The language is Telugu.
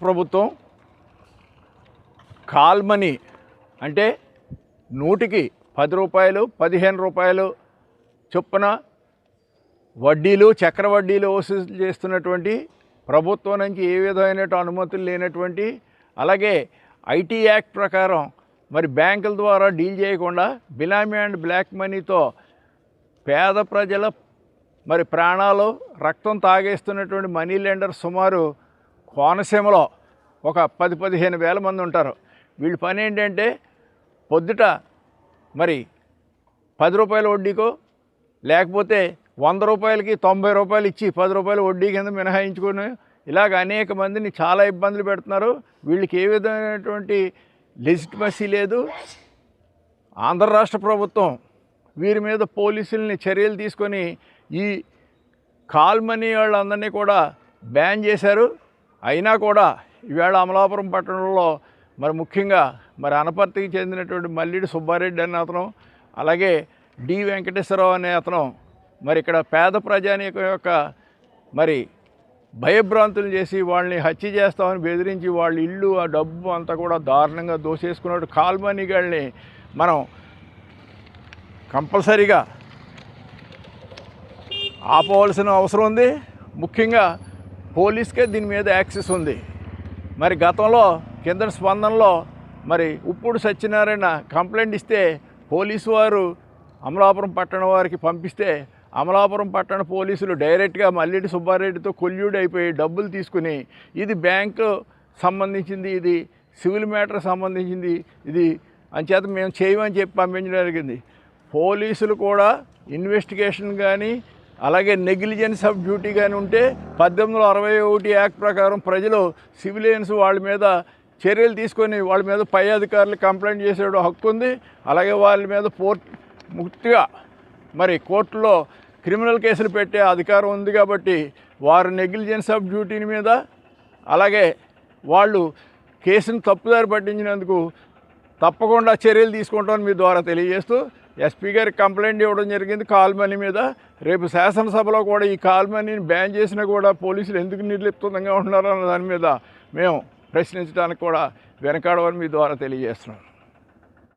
ప్రభుత్వం కాల్ మనీ అంటే నూటికి పది రూపాయలు పదిహేను రూపాయలు చొప్పున వడ్డీలు చక్ర వడ్డీలు వసూలు చేస్తున్నటువంటి ప్రభుత్వం నుంచి ఏ విధమైన అనుమతులు లేనటువంటి అలాగే ఐటీ యాక్ట్ ప్రకారం మరి బ్యాంకుల ద్వారా డీల్ చేయకుండా బినామీ అండ్ బ్లాక్ మనీతో పేద ప్రజల మరి ప్రాణాలు రక్తం తాగేస్తున్నటువంటి మనీ లెండర్ సుమారు కోనసీమలో ఒక పది పదిహేను వేల మంది ఉంటారు. వీళ్ళ పని ఏంటంటే పొద్దుట మరి పది రూపాయల వడ్డీకో లేకపోతే వంద రూపాయలకి తొంభై రూపాయలు ఇచ్చి పది రూపాయల వడ్డీ కింద మినహాయించుకొని ఇలాగ అనేక మందిని చాలా ఇబ్బందులు పెడుతున్నారు. వీళ్ళకి ఏ విధమైనటువంటి లెజిటిమసీ లేదు. ఆంధ్ర రాష్ట్ర ప్రభుత్వం వీరి మీద పోలీసుల్ని చర్యలు తీసుకొని ఈ కాల్ మనీ వాళ్ళందరినీ కూడా బ్యాన్ చేశారు. అయినా కూడా ఈవేళ అమలాపురం పట్టణంలో మరి ముఖ్యంగా మరి అనపర్తికి చెందినటువంటి మల్లిడి సుబ్బారెడ్డి అనే అతను అలాగే డి వెంకటేశ్వరరావు అనే అతను మరి ఇక్కడ పేద ప్రజానీకం యొక్క మరి భయభ్రాంతులు చేసి వాళ్ళని హత్య చేస్తామని బెదిరించి వాళ్ళ ఇల్లు ఆ డబ్బు అంతా కూడా దారుణంగా దోసేసుకున్నట్టు కాల్మనీగాళ్ళని మనం కంపల్సరీగా ఆపవలసిన అవసరం ఉంది. ముఖ్యంగా పోలీస్కే దీని మీద యాక్సెస్ ఉంది. మరి గతంలో కేంద్ర స్పందనలో మరి ఉప్పుడు సత్యనారాయణ కంప్లైంట్ ఇస్తే పోలీసు వారు అమలాపురం పట్టణం వారికి పంపిస్తే అమలాపురం పట్టణ పోలీసులు డైరెక్ట్గా మల్లిడి సుబ్బారెడ్డితో కొల్యూడ్ అయిపోయి డబ్బులు తీసుకుని ఇది బ్యాంకు సంబంధించింది ఇది సివిల్ మ్యాటర్ సంబంధించింది ఇది అంచేత మేము చేయమని చెప్పి పంపించడం జరిగింది. పోలీసులు కూడా ఇన్వెస్టిగేషన్ కానీ అలాగే నెగ్లిజెన్స్ ఆఫ్ డ్యూటీ కానీ ఉంటే పద్దెనిమిది వందల అరవై ఒకటి యాక్ట్ ప్రకారం ప్రజలు సివిలియన్స్ వాళ్ళ మీద చర్యలు తీసుకొని వాళ్ళ మీద పై అధికారులు కంప్లైంట్ చేసే హక్కు ఉంది. అలాగే వాళ్ళ మీద పోర్ట్ ముక్తిగా మరి కోర్టులో క్రిమినల్ కేసులు పెట్టే అధికారం ఉంది కాబట్టి వారు నెగ్లిజెన్స్ ఆఫ్ డ్యూటీని మీద అలాగే వాళ్ళు కేసును తప్పుదారి పట్టించినందుకు తప్పకుండా చర్యలు తీసుకుంటామని మీ ద్వారా తెలియజేస్తూ ఎస్పీ గారికి కంప్లైంట్ ఇవ్వడం జరిగింది కాల్ మనీ మీద. రేపు శాసనసభలో కూడా ఈ కాల్ మనీని బ్యాన్ చేసినా కూడా పోలీసులు ఎందుకు నిర్లిప్తంగా ఉంటున్నారు అన్న దాని మీద మేము ప్రశ్నించడానికి కూడా వెనకాడవని మీ ద్వారా తెలియజేస్తున్నాం.